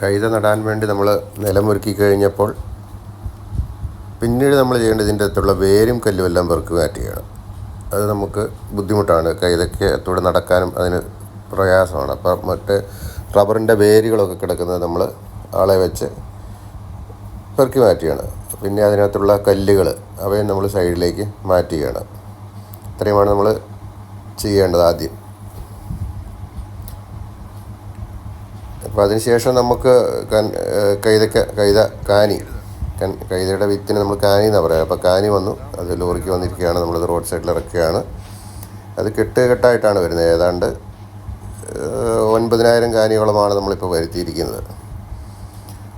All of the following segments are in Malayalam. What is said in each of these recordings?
കൈത നടാൻ വേണ്ടി നമ്മൾ നിലമൊരുക്കി കഴിഞ്ഞപ്പോൾ പിന്നീട് നമ്മൾ ചെയ്യേണ്ടത് ഇതിന്റെ അകത്തുള്ള വേരും കല്ലും എല്ലാം പെറുക്കി മാറ്റുകയാണ് അത് നമുക്ക് ബുദ്ധിമുട്ടാണ്. കൈതയ്ക്ക് അത്തൂടെ നടക്കാനും അതിന് പ്രയാസമാണ്. അപ്പം മറ്റ് റബ്ബറിന്റെ വേരുകളൊക്കെ കിടക്കുന്നത് നമ്മൾ ആളെ വെച്ച് പെറുക്കി മാറ്റുകയാണ് പിന്നെ അതിനകത്തുള്ള കല്ലുകൾ അവയെ നമ്മൾ സൈഡിലേക്ക് മാറ്റുകയാണ് ഇത്രയുമാണ് നമ്മൾ ചെയ്യേണ്ടത് ആദ്യം. അപ്പോൾ അതിനുശേഷം നമുക്ക് കൈതക്ക കൈത കാനി. കൈതയുടെ വിത്തിന് നമ്മൾ കാനി എന്നാണ് പറയുക അപ്പോൾ കാനി വന്നു. അത് ലോറിക്ക് വന്നിരിക്കുകയാണ്. നമ്മളത് റോഡ് സൈഡിൽ ഇറക്കുകയാണ്. അത് കെട്ട് കെട്ടായിട്ടാണ് വരുന്നത്. ഏതാണ്ട് ഒൻപതിനായിരം കാനിയോളമാണ് നമ്മളിപ്പോൾ വരുത്തിയിരിക്കുന്നത്.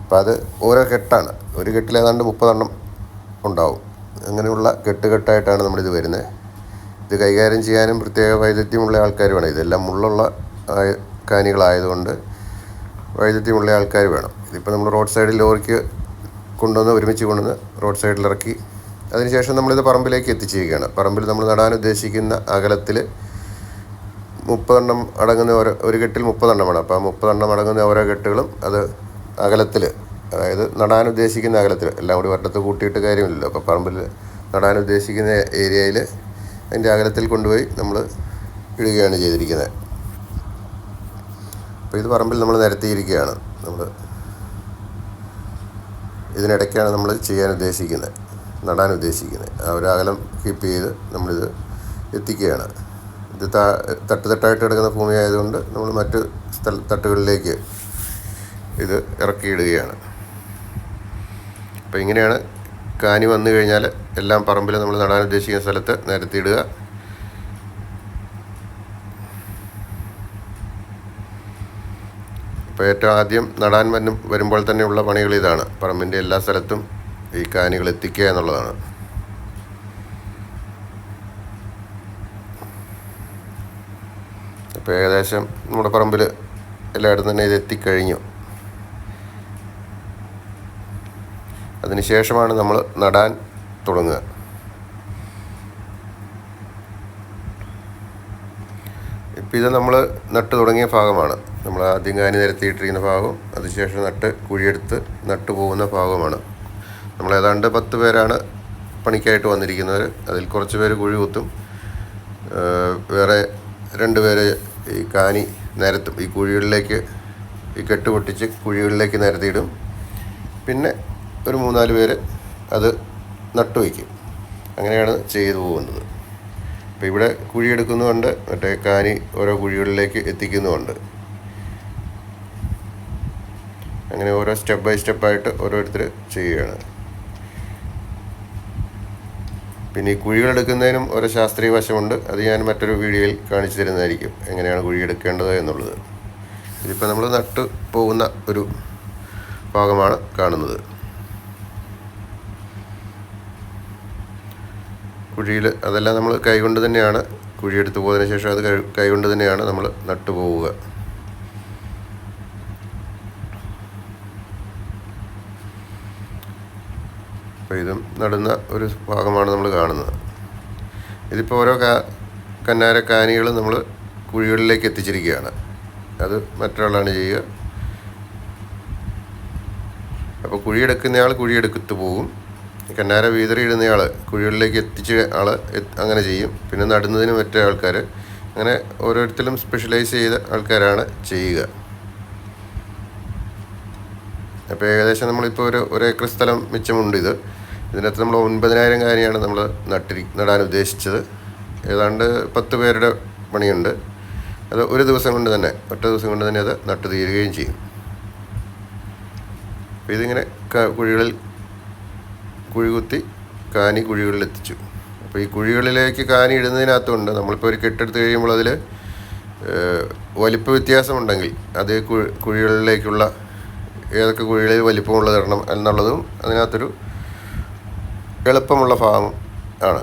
അപ്പം അത് ഓരോ കെട്ടാണ്. ഒരു കെട്ടിൽ ഏതാണ്ട് മുപ്പതെണ്ണം ഉണ്ടാവും. അങ്ങനെയുള്ള കെട്ട് കെട്ടായിട്ടാണ് നമ്മളിത് വരുന്നത്. ഇത് കൈകാര്യം ചെയ്യാനും പ്രത്യേക വൈദഗ്ധ്യമുള്ള ആൾക്കാർ വേണം ഇതെല്ലാം മുള്ളുള്ള കാനികളായതുകൊണ്ട് വൈദഗ്ധ്യമുള്ള ആൾക്കാർ വേണം. ഇതിപ്പോൾ നമ്മൾ റോഡ് സൈഡിൽ ലോറിക്ക് കൊണ്ടുവന്ന് ഒരുമിച്ച് കൊണ്ടുവന്ന് റോഡ് സൈഡിൽ ഇറക്കി അതിനുശേഷം നമ്മളിത് പറമ്പിലേക്ക് എത്തിച്ചിരിക്കുകയാണ്. പറമ്പിൽ നമ്മൾ നടാൻ ഉദ്ദേശിക്കുന്ന അകലത്തിൽ മുപ്പതെണ്ണം അടങ്ങുന്ന ഓരോ ഒരു കെട്ടിൽ മുപ്പതെണ്ണമാണ്. അപ്പോൾ ആ മുപ്പതെണ്ണം അടങ്ങുന്ന ഓരോ കെട്ടുകളും അത് അകലത്തിൽ അതായത് നടാൻ ഉദ്ദേശിക്കുന്ന അകലത്തിൽ എല്ലാം കൂടി വട്ടത്ത് കൂട്ടിയിട്ട് കാര്യമില്ലല്ലോ. അപ്പോൾ പറമ്പിൽ നടാൻ ഉദ്ദേശിക്കുന്ന ഏരിയയിൽ അതിന്റെ അകലത്തിൽ കൊണ്ടുപോയി നമ്മൾ ഇടുകയാണ് ചെയ്തിരിക്കുന്നത്. അപ്പോൾ ഇത് പറമ്പിൽ നമ്മൾ നിരത്തിയിരിക്കുകയാണ്. നമ്മൾ ഇതിനിടയ്ക്കാണ് നമ്മൾ ചെയ്യാൻ ഉദ്ദേശിക്കുന്നത് നടാൻ ഉദ്ദേശിക്കുന്നത്. ആ ഒരു അകലം കീപ്പ് ചെയ്ത് നമ്മളിത് എത്തിക്കുകയാണ്. ഇത് താ തട്ട് തട്ടായിട്ട് കിടക്കുന്ന ഭൂമി ആയതുകൊണ്ട് നമ്മൾ മറ്റ് സ്ഥല തട്ടുകളിലേക്ക് ഇത് ഇറക്കിയിടുകയാണ്. അപ്പോൾ ഇങ്ങനെയാണ് കാനി വന്നു കഴിഞ്ഞാൽ എല്ലാം പറമ്പിൽ നമ്മൾ നടാൻ ഉദ്ദേശിക്കുന്ന സ്ഥലത്ത് നിരത്തിയിടുക. അപ്പോൾ ഏറ്റവും ആദ്യം നടാൻ വരും വരുമ്പോൾ തന്നെയുള്ള പണികൾ ഇതാണ്. പറമ്പിന്റെ എല്ലാ സ്ഥലത്തും ഈ കാനികൾ എത്തിക്കുക എന്നുള്ളതാണ്. അപ്പോൾ ഏകദേശം നമ്മുടെ പറമ്പിൽ എല്ലായിടത്തും തന്നെ ഇത് എത്തിക്കഴിഞ്ഞു. അതിനുശേഷമാണ് നമ്മൾ നടാൻ തുടങ്ങുക. ഇപ്പം ഇത് നമ്മൾ നട്ട് തുടങ്ങിയ ഭാഗമാണ്. നമ്മൾ ആദ്യം കാനി നിരത്തിയിട്ടിരിക്കുന്ന ഭാഗവും അതിനുശേഷം നട്ട് കുഴിയെടുത്ത് നട്ട് പോകുന്ന ഭാഗമാണ് നമ്മൾ ഏതാണ്ട് പത്ത് പേരാണ് പണിക്കായിട്ട് വന്നിരിക്കുന്നത്. അതിൽ കുറച്ച് പേര് കുഴി കുത്തും. വേറെ രണ്ട് പേര് ഈ കാനി നിരത്തും. ഈ കുഴികളിലേക്ക് ഈ കെട്ട് പൊട്ടിച്ച് കുഴികളിലേക്ക് നിരത്തിയിടും. പിന്നെ ഒരു മൂന്നാൽ പേര് അത് നട്ടുവയ്ക്കും അങ്ങനെയാണ് ചെയ്തു പോകുന്നത്. അപ്പോൾ ഇവിടെ കുഴിയെടുക്കുന്നുമുണ്ട് മറ്റേ കാനി ഓരോ കുഴികളിലേക്ക് എത്തിക്കുന്നുമുണ്ട്. അങ്ങനെ ഓരോ സ്റ്റെപ്പ് ബൈ സ്റ്റെപ്പായിട്ട് ഓരോരുത്തർ ചെയ്യുകയാണ്. പിന്നെ ഈ കുഴികളെടുക്കുന്നതിനും ഓരോ ശാസ്ത്രീയ വശമുണ്ട്. അത് ഞാൻ മറ്റൊരു വീഡിയോയിൽ കാണിച്ചു തരുന്നതായിരിക്കും എങ്ങനെയാണ് കുഴിയെടുക്കേണ്ടത് എന്നുള്ളത്. ഇതിപ്പോൾ നമ്മൾ നട്ട് പോകുന്ന ഒരു ഭാഗമാണ് കാണുന്നത്. കുഴിയിൽ അതെല്ലാം നമ്മൾ കൈകൊണ്ട് തന്നെയാണ് കുഴിയെടുത്ത് പോയതിനു ശേഷം അത് കൈകൊണ്ട് തന്നെയാണ് നമ്മൾ നട്ടു പോവുക. അപ്പോൾ ഇതും നടുന്ന ഒരു ഭാഗമാണ് നമ്മൾ കാണുന്നത്. ഇതിപ്പോൾ ഓരോ കാ കന്നാര കാനികൾ നമ്മൾ കുഴികളിലേക്ക് എത്തിച്ചിരിക്കുകയാണ്. അത് മറ്റൊരാളാണ് ചെയ്യുക. അപ്പോൾ കുഴിയെടുക്കുന്നയാൾ കുഴിയെടുക്കത്ത് പോകും. കന്നാര വീതറിയിടുന്നയാൾ കുഴികളിലേക്ക് എത്തിച്ച ആൾ അങ്ങനെ ചെയ്യും. പിന്നെ നടുന്നതിന് മറ്റേ ആൾക്കാർ അങ്ങനെ ഓരോരുത്തരും സ്പെഷ്യലൈസ് ചെയ്ത ആൾക്കാരാണ് ചെയ്യുക. അപ്പോൾ ഏകദേശം നമ്മളിപ്പോൾ ഒരു ഒരു ഏക്കർ സ്ഥലം മിച്ചമുണ്ട് ഇത്. ഇതിനകത്ത് നമ്മൾ ഒൻപതിനായിരം കാര്യമാണ് നമ്മൾ നട്ടിരി നടാൻ ഉദ്ദേശിച്ചത്. ഏതാണ്ട് പത്ത് പേരുടെ പണിയുണ്ട്. അത് ഒരു ദിവസം കൊണ്ട് തന്നെ ഒറ്റ ദിവസം കൊണ്ട് തന്നെ അത് നട്ടു തീരുകയും ചെയ്യും. അപ്പോൾ ഇതിങ്ങനെ കുഴികളിൽ കുഴി കുത്തി കാനി കുഴികളിൽ എത്തിച്ചു അപ്പോൾ ഈ കുഴികളിലേക്ക് കാനി ഇടുന്നതിനകത്തുണ്ട്. നമ്മളിപ്പോൾ ഒരു കെട്ടെടുത്ത് കഴിയുമ്പോൾ അതിൽ വലിപ്പ വ്യത്യാസമുണ്ടെങ്കിൽ അത് കുഴി കുഴികളിലേക്കുള്ള ഏതൊക്കെ കുഴികളിൽ വലിപ്പമുള്ളത് ഇടണം എന്നുള്ളതും അതിനകത്തൊരു എളുപ്പമുള്ള ഭാഗം ആണ്.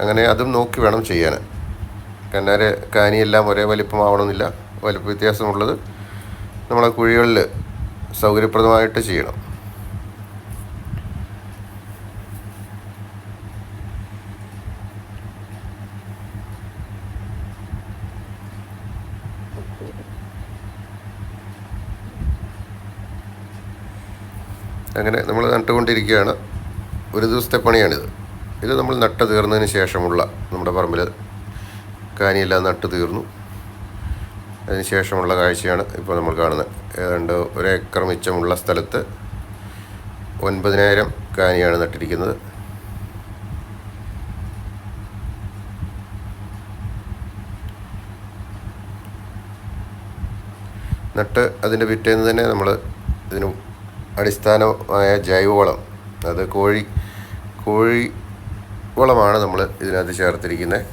അങ്ങനെ അതും നോക്കി വേണം ചെയ്യാൻ കന്നാര കാനിയെല്ലാം ഒരേ വലിപ്പമാവണമെന്നില്ല. വലിപ്പ വ്യത്യാസമുള്ളത് നമ്മളെ കുഴികളിൽ സൗകര്യപ്രദമായിട്ട് ചെയ്യണം. അങ്ങനെ നമ്മൾ നട്ടുകൊണ്ടിരിക്കുകയാണ്. ഒരു ദിവസത്തെ പണിയാണിത്. ഇത് നമ്മൾ നട്ട് തീർന്നതിന് ശേഷമുള്ള നമ്മുടെ പറമ്പിൽ കാനിയെല്ലാം നട്ട് തീർന്നു. അതിന് ശേഷമുള്ള കാഴ്ചയാണ് ഇപ്പോൾ നമ്മൾ കാണുന്നത്. ഏതാണ്ട് ഒരു ഏക്കർ മിച്ചമുള്ള സ്ഥലത്ത് ഒൻപതിനായിരം കാനിയാണ് നട്ടിരിക്കുന്നത്. നട്ട് അതിന്റെ പിറ്റേന്ന് തന്നെ നമ്മൾ ഇതിന് അടിസ്ഥാനമായ ജൈവവളം അത് കോഴി കോഴി വളമാണ് നമ്മൾ ഇതിനകത്ത് ചേർത്തിരിക്കുന്നത്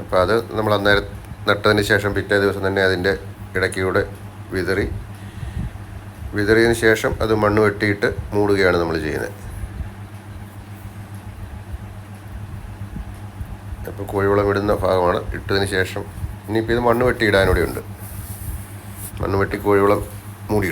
അപ്പോൾ അത് നമ്മൾ അന്നേരം നട്ടതിന് ശേഷം പിറ്റേ ദിവസം തന്നെ അതിന്റെ ഇടയ്ക്കൂടെ വിതറി വിതറിയതിന് ശേഷം അത് മണ്ണ് വെട്ടിയിട്ട് മൂടുകയാണ് നമ്മൾ ചെയ്യുന്നത് അപ്പോൾ കോഴിവളം ഇടുന്ന ഭാഗമാണ് ഇട്ടതിന് ശേഷം. ഇനിയിപ്പോൾ ഇത് മണ്ണ് വെട്ടി ഇടാനൂടെ ഉണ്ട് മണ്ണ് വെട്ടി കോഴിവളം മൂടി